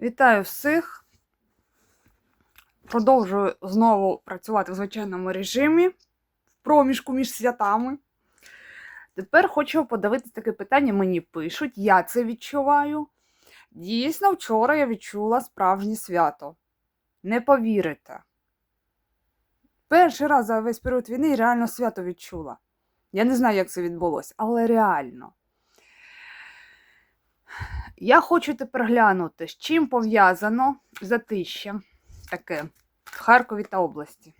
Вітаю всіх. Продовжую знову працювати в звичайному режимі в проміжку між святами. Тепер хочу подивитись таке питання. Мені пишуть, я це відчуваю. Дійсно, вчора я відчула справжнє свято. Не повірите. Перший раз за весь період війни реально свято відчула. Я не знаю, як це відбулося, але реально. Я хочу тепер глянути, з чим пов'язано затища таке в Харкові та області.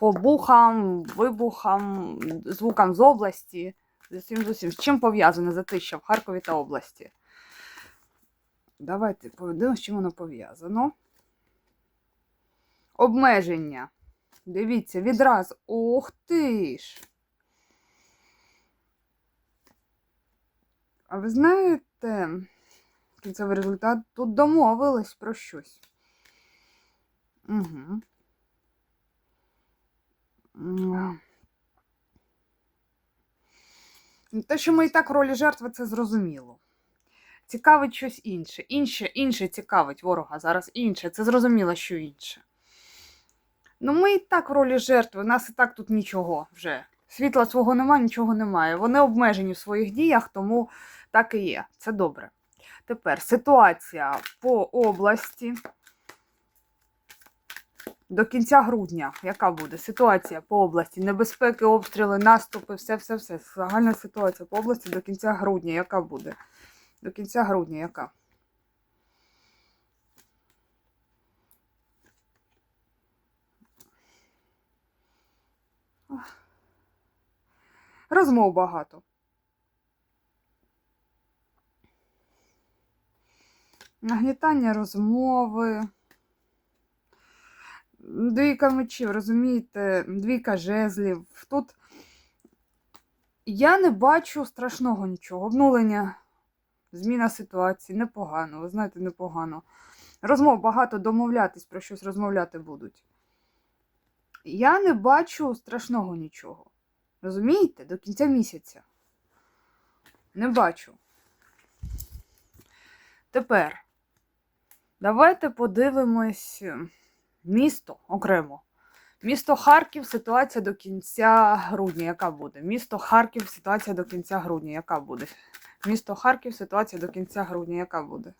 По бухам, вибухам, звукам з області. З усім, з усім. З чим пов'язано затища в Харкові та області? Давайте подивимось, з чим воно пов'язано. Обмеження. Дивіться, відразу. Ух ти ж! А ви знаєте, кінцевий результат тут домовились про щось. Угу. Те, що ми і так в ролі жертви, це зрозуміло. Цікавить щось інше. Інше, інше цікавить ворога зараз інше. Це зрозуміло, що інше. Ну, ми і так в ролі жертви, у нас і так тут нічого вже. Світла свого немає, нічого немає. Вони обмежені в своїх діях, тому так і є. Це добре. Тепер ситуація по області. До кінця грудня, яка буде ситуація по області? Небезпеки, обстріли, наступи, все-все-все. Загальна ситуація по області до кінця грудня, яка буде? До кінця грудня яка? Розмов багато. Нагнітання розмови. Двійка мечів, розумієте, двійка жезлів. Тут я не бачу страшного нічого. Обнулення, зміна ситуації, непогано, ви знаєте, непогано. Розмов багато домовлятись, про щось розмовляти будуть. Я не бачу страшного нічого. Розумієте? До кінця місяця. Не бачу. Тепер давайте подивимось місто окремо. Місто Харків, ситуація до кінця грудня, яка буде? Місто Харків, ситуація до кінця грудня, яка буде? Місто Харків, ситуація до кінця грудня, яка буде?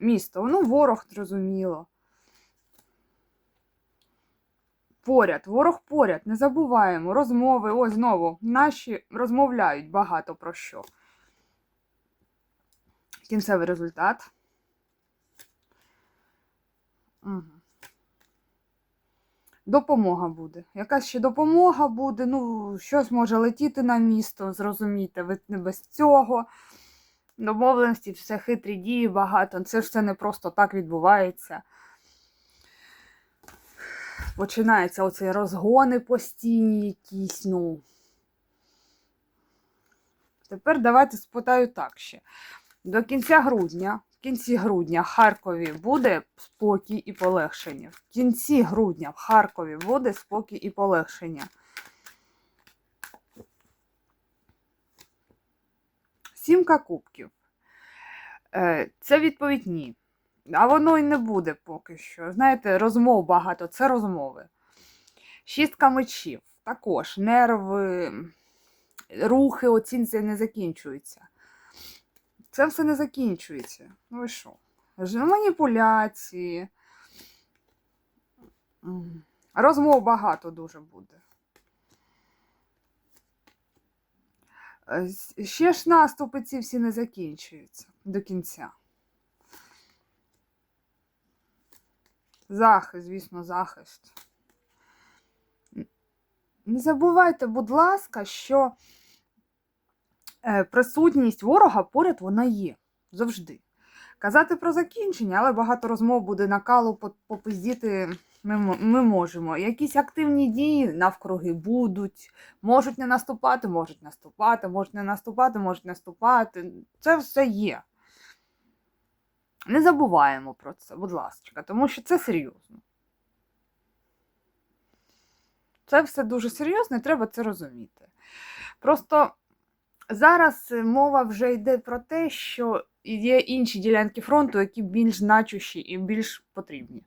Місто, ну, ворог, зрозуміло. Поряд, ворог поряд, не забуваємо. Розмови, ось знову. Наші розмовляють багато про що. Кінцевий результат. Угу. Допомога буде. Якась ще допомога буде, ну, щось може летіти на місто, зрозумійте, ви не без цього. Домовленості, все хитрі дії багато. Це ж все не просто так відбувається. Починаються оці розгони постійні якісь, ну. Тепер давайте спитаю так ще. До кінця грудня, в кінці грудня в Харкові буде спокій і полегшення. В кінці грудня в Харкові буде спокій і полегшення. Сімка кубків. Е, Це відповідь ні. А воно і не буде поки що. Знаєте, розмов багато, це розмови. Шістка мечів. Також нерви, рухи, оцінці не закінчуються. Це все не закінчується. Ну і що? Маніпуляції. Розмов багато дуже буде. Е, Ще ж наступи ці всі не закінчуються до кінця. Захист, звісно, захист. Не забувайте, будь ласка, що е, присутність ворога поряд вона є завжди. Казати про закінчення, але багато розмов буде накалу по- попиздіти ми, ми можемо. Якісь активні дії навкруги будуть, можуть не наступати, можуть наступати, можуть не наступати, можуть наступати. Це все є. Не забуваємо про це, будь ласка, тому що це серйозно. Це все дуже серйозно і треба це розуміти. Просто зараз мова вже йде про те, що є інші ділянки фронту, які більш значущі і більш потрібні.